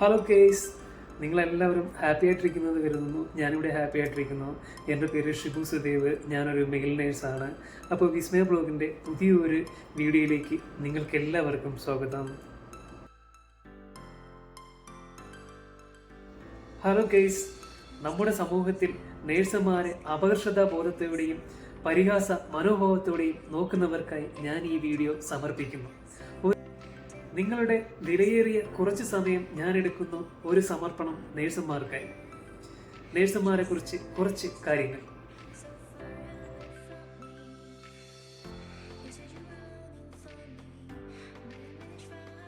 Hello guys നിങ്ങളെല്ലാവരും happy ആയിട്ടിരിക്കുന്നത് കരുതുന്നു. ഞാനിവിടെ ഹാപ്പി ആയിട്ടിരിക്കുന്നു. എന്റെ പേര് ഷിബു സുദേവ്. ഞാനൊരു മെയിൽ നേഴ്സാണ് അപ്പോൾ വിസ്മയ ബ്ലോഗിന്റെ പുതിയൊരു വീഡിയോയിലേക്ക് നിങ്ങൾക്ക് എല്ലാവർക്കും സ്വാഗതം. ഹലോ കേസ് നമ്മുടെ സമൂഹത്തിൽ നേഴ്സുമാരെ അപകർഷതാബോധത്തോടെയും പരിഹാസ മനോഭാവത്തോടെയും നോക്കുന്നവർക്കായി ഞാൻ ഈ വീഡിയോ സമർപ്പിക്കുന്നു. നിങ്ങളുടെ വിലയേറിയ കുറച്ച് സമയം ഞാൻ എടുക്കുന്നു ഒരു സമർപ്പണം നേഴ്സുമാർക്കായി. നേഴ്സുമാരെ കുറിച്ച് കുറച്ച് കാര്യങ്ങൾ.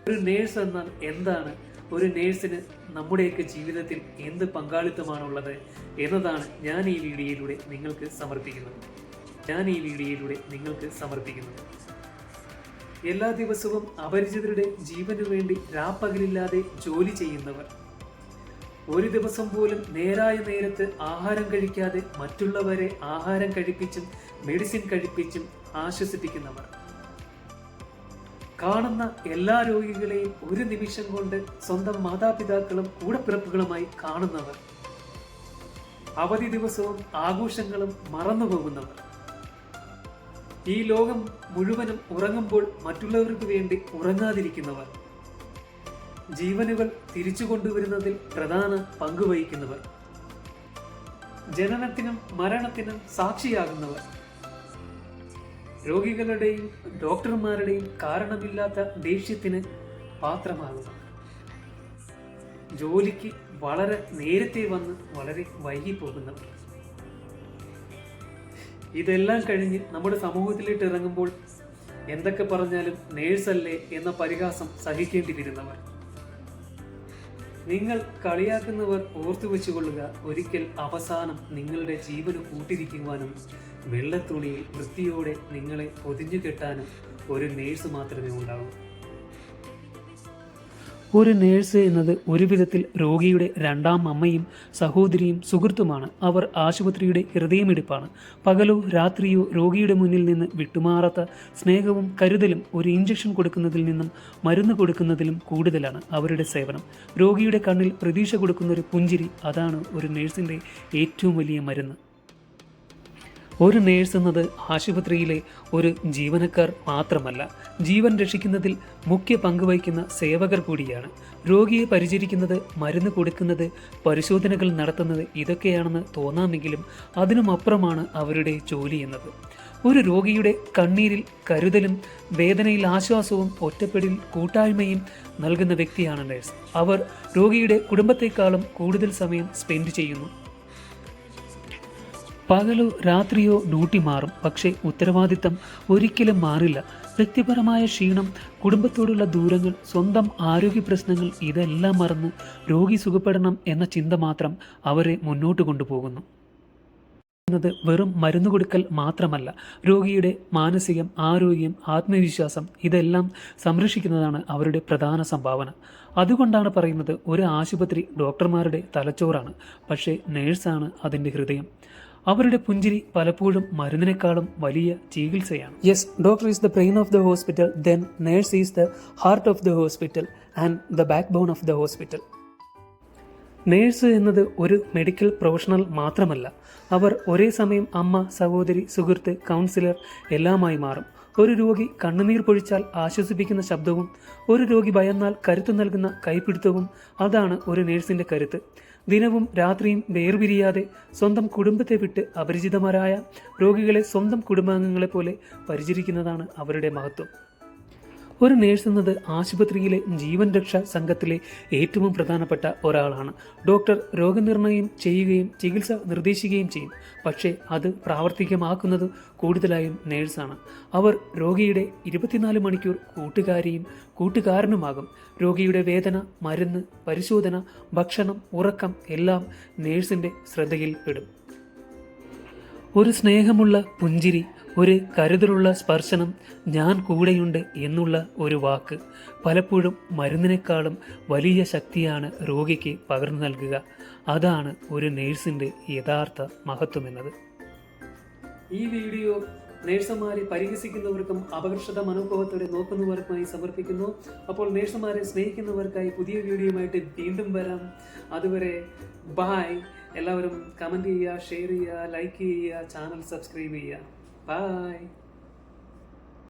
ഒരു നേഴ്സ് എന്നാൽ എന്താണ്? ഒരു നേഴ്സിന് നമ്മുടെയൊക്കെ ജീവിതത്തിൽ എന്ത് പങ്കാളിത്തമാണുള്ളത് എന്നതാണ് ഞാൻ ഈ വീഡിയോയിലൂടെ നിങ്ങൾക്ക് സമർപ്പിക്കുന്നത്. ഞാൻ ഈ വീഡിയോയിലൂടെ നിങ്ങൾക്ക് സമർപ്പിക്കുന്നത്. എല്ലാ ദിവസവും അപരിചിതരുടെ ജീവനു വേണ്ടി രാപ്പകലില്ലാതെ ജോലി ചെയ്യുന്നവർ. ഒരു ദിവസം പോലും നേരായ നേരത്ത് ആഹാരം കഴിക്കാതെ മറ്റുള്ളവരെ ആഹാരം കഴിപ്പിച്ചും മെഡിസിൻ കഴിപ്പിച്ചും ആശ്വസിപ്പിക്കുന്നവർ. കാണുന്ന എല്ലാ രോഗികളെയും ഒരു നിമിഷം കൊണ്ട് സ്വന്തം മാതാപിതാക്കളും കൂടപ്പിറപ്പുകളുമായി കാണുന്നവർ. അവധി ദിവസവും ആഘോഷങ്ങളും മറന്നുപോകുന്നവർ. ഈ ലോകം മുഴുവനും ഉറങ്ങുമ്പോൾ മറ്റുള്ളവർക്ക് വേണ്ടി ഉറങ്ങാതിരിക്കുന്നവർ. ജീവനുകൾ തിരിച്ചു കൊണ്ടുവരുന്നതിൽ പ്രധാന പങ്കുവഹിക്കുന്നവർ ജനനത്തിനും മരണത്തിനും സാക്ഷിയാകുന്നവർ. രോഗികളുടെയും ഡോക്ടർമാരുടെയും കാരണമില്ലാത്ത ദേഷ്യത്തിന് പാത്രമാകുന്നു ജോലിക്ക് വളരെ നേരത്തെ വന്ന് വളരെ വൈകി പോകുന്നവർ ഇതെല്ലാം കഴിഞ്ഞ് നമ്മുടെ സമൂഹത്തിലേക്ക് ഇറങ്ങുമ്പോൾ എന്തൊക്കെ പറഞ്ഞാലും നേഴ്സല്ലേ എന്ന പരിഹാസം സഹിക്കേണ്ടി വരുന്നവർ നിങ്ങൾ കളിയാക്കുന്നവർ ഓർത്തു വെച്ചുകൊള്ളുക. ഒരിക്കൽ അവസാനം നിങ്ങളുടെ ജീവന് കൂട്ടിരിക്കുവാനും വെള്ളത്തുണിയിൽ വൃത്തിയോടെ നിങ്ങളെ പൊതിഞ്ഞു കെട്ടാനും ഒരു നേഴ്സ് മാത്രമേ ഉണ്ടാവൂ. ഒരു നേഴ്സ് എന്നത് ഒരു വിധത്തിൽ രോഗിയുടെ രണ്ടാം അമ്മയും സഹോദരിയും സുഹൃത്തുമാണ്. അവർ ആശുപത്രിയുടെ ഹൃദയമിടിപ്പാണ്. പകലോ രാത്രിയോ രോഗിയുടെ മുന്നിൽ നിന്ന് വിട്ടുമാറാത്ത സ്നേഹവും കരുതലും ഒരു ഇഞ്ചക്ഷൻ കൊടുക്കുന്നതിൽ നിന്നും മരുന്ന് കൊടുക്കുന്നതിലും കൂടുതലാണ് അവരുടെ സേവനം. രോഗിയുടെ കണ്ണിൽ പ്രതീക്ഷ കൊടുക്കുന്ന ഒരു പുഞ്ചിരി അതാണ് ഒരു നേഴ്സിന്റെ ഏറ്റവും വലിയ മരുന്ന്. ഒരു നേഴ്സ് എന്നത് ആശുപത്രിയിലെ ഒരു ജീവനക്കാർ മാത്രമല്ല ജീവൻ രക്ഷിക്കുന്നതിൽ മുഖ്യ പങ്കുവഹിക്കുന്ന സേവകർ കൂടിയാണ്. രോഗിയെ പരിചരിക്കുന്നത് മരുന്ന് കൊടുക്കുന്നത് പരിശോധനകൾ നടത്തുന്നത് ഇതൊക്കെയാണെന്ന് തോന്നാമെങ്കിലും അതിനുമപ്പുറമാണ് അവരുടെ ജോലി എന്നത്. ഒരു രോഗിയുടെ കണ്ണീരിൽ കരുതലും വേദനയിൽ ആശ്വാസവും ഒറ്റപ്പെടിൽ കൂട്ടായ്മയും നൽകുന്ന വ്യക്തിയാണ് നഴ്സ്. അവർ രോഗിയുടെ കുടുംബത്തെക്കാളും കൂടുതൽ സമയം സ്പെൻഡ് ചെയ്യുന്നു. പകലോ രാത്രിയോ ഡ്യൂട്ടി മാറും. പക്ഷേ ഉത്തരവാദിത്തം ഒരിക്കലും മാറില്ല. വ്യക്തിപരമായ ക്ഷീണം കുടുംബത്തോടുള്ള ദൂരങ്ങൾ സ്വന്തം ആരോഗ്യ പ്രശ്നങ്ങൾ ഇതെല്ലാം മറന്ന് രോഗി സുഖപ്പെടണം എന്ന ചിന്ത മാത്രം അവരെ മുന്നോട്ട് കൊണ്ടുപോകുന്നു. എന്നത് വെറും മരുന്ന് കൊടുക്കൽ മാത്രമല്ല രോഗിയുടെ മാനസികം ആരോഗ്യം ആത്മവിശ്വാസം ഇതെല്ലാം സംരക്ഷിക്കുന്നതാണ് അവരുടെ പ്രധാന സംഭാവന. അതുകൊണ്ടാണ് പറയുന്നത് ഒരു ആശുപത്രി ഡോക്ടർമാരുടെ തലച്ചോറാണ് പക്ഷേ നേഴ്സാണ് അതിന്റെ ഹൃദയം. അവരുടെ പുഞ്ചിരി പലപ്പോഴും മരുന്നിനേക്കാളും വലിയ ചികിത്സയാണ്. Yes doctor is the brain of the hospital then nurse is the heart of the hospital and the backbone of the hospital nurse എന്നത് ഒരു മെഡിക്കൽ പ്രൊഫഷണൽ മാത്രമല്ല. അവർ ഒരേ സമയം അമ്മ സഹോദരി സുഹൃത്ത് കൗൺസിലർ എല്ലാമായി മാറും. ഒരു രോഗി കണ്ണുനീർ പൊഴിച്ചാൽ ആശ്വസിപ്പിക്കുന്ന ശബ്ദവും ഒരു രോഗി ഭയന്നാൽ കരുത്തു നൽകുന്ന കൈപിടുത്തവും അതാണ് ഒരു നേഴ്സിന്റെ കരുത്ത്. ദിനവും രാത്രിയും വേർപിരിയാതെ സ്വന്തം കുടുംബത്തെ വിട്ട് അപരിചിതമാരായ രോഗികളെ സ്വന്തം കുടുംബാംഗങ്ങളെ പോലെ പരിചരിക്കുന്നതാണ് അവരുടെ മഹത്വം. ഒരു നേഴ്സ് എന്നത് ആശുപത്രിയിലെ ജീവൻ രക്ഷാ സംഘത്തിലെ ഏറ്റവും പ്രധാനപ്പെട്ട ഒരാളാണ്. ഡോക്ടർ രോഗനിർണയം ചെയ്യുകയും ചികിത്സ നിർദ്ദേശിക്കുകയും ചെയ്യും. പക്ഷേ അത് പ്രാവർത്തികമാക്കുന്നത് കൂടുതലായും നേഴ്സാണ് അവർ രോഗിയുടെ ഇരുപത്തിനാല് മണിക്കൂർ കൂട്ടുകാരിയും കൂട്ടുകാരനുമാകും. രോഗിയുടെ വേദന മരുന്ന് പരിശോധന ഭക്ഷണം ഉറക്കം എല്ലാം നേഴ്സിന്റെ ശ്രദ്ധയിൽപ്പെടും ഒരു സ്നേഹമുള്ള പുഞ്ചിരി ഒരു കരുതലുള്ള സ്പർശനം ഞാൻ കൂടെയുണ്ട് എന്നുള്ള ഒരു വാക്ക് പലപ്പോഴും മരുന്നിനേക്കാളും വലിയ ശക്തിയാണ് രോഗിക്ക് പകർന്നു നൽകുക. അതാണ് ഒരു നേഴ്സിന്റെ യഥാർത്ഥ മഹത്വം മഹത്വമെന്നത് ഈ വീഡിയോ നേഴ്സുമാരെ പരിഹസിക്കുന്നവർക്കും അപകർഷത മനോഭാവത്തോടെ നോക്കുന്നവർക്കുമായി സമർപ്പിക്കുന്നു. അപ്പോൾ നേഴ്സുമാരെ സ്നേഹിക്കുന്നവർക്കായി പുതിയ വീഡിയോയുമായിട്ട് വീണ്ടും വരാം. അതുവരെ ബായ് എല്ലാവരും കമന്റ് ചെയ്യുക ഷെയർ ചെയ്യുക ലൈക്ക് ചെയ്യുക ചാനൽ സബ്സ്ക്രൈബ് ചെയ്യുക. ബായ്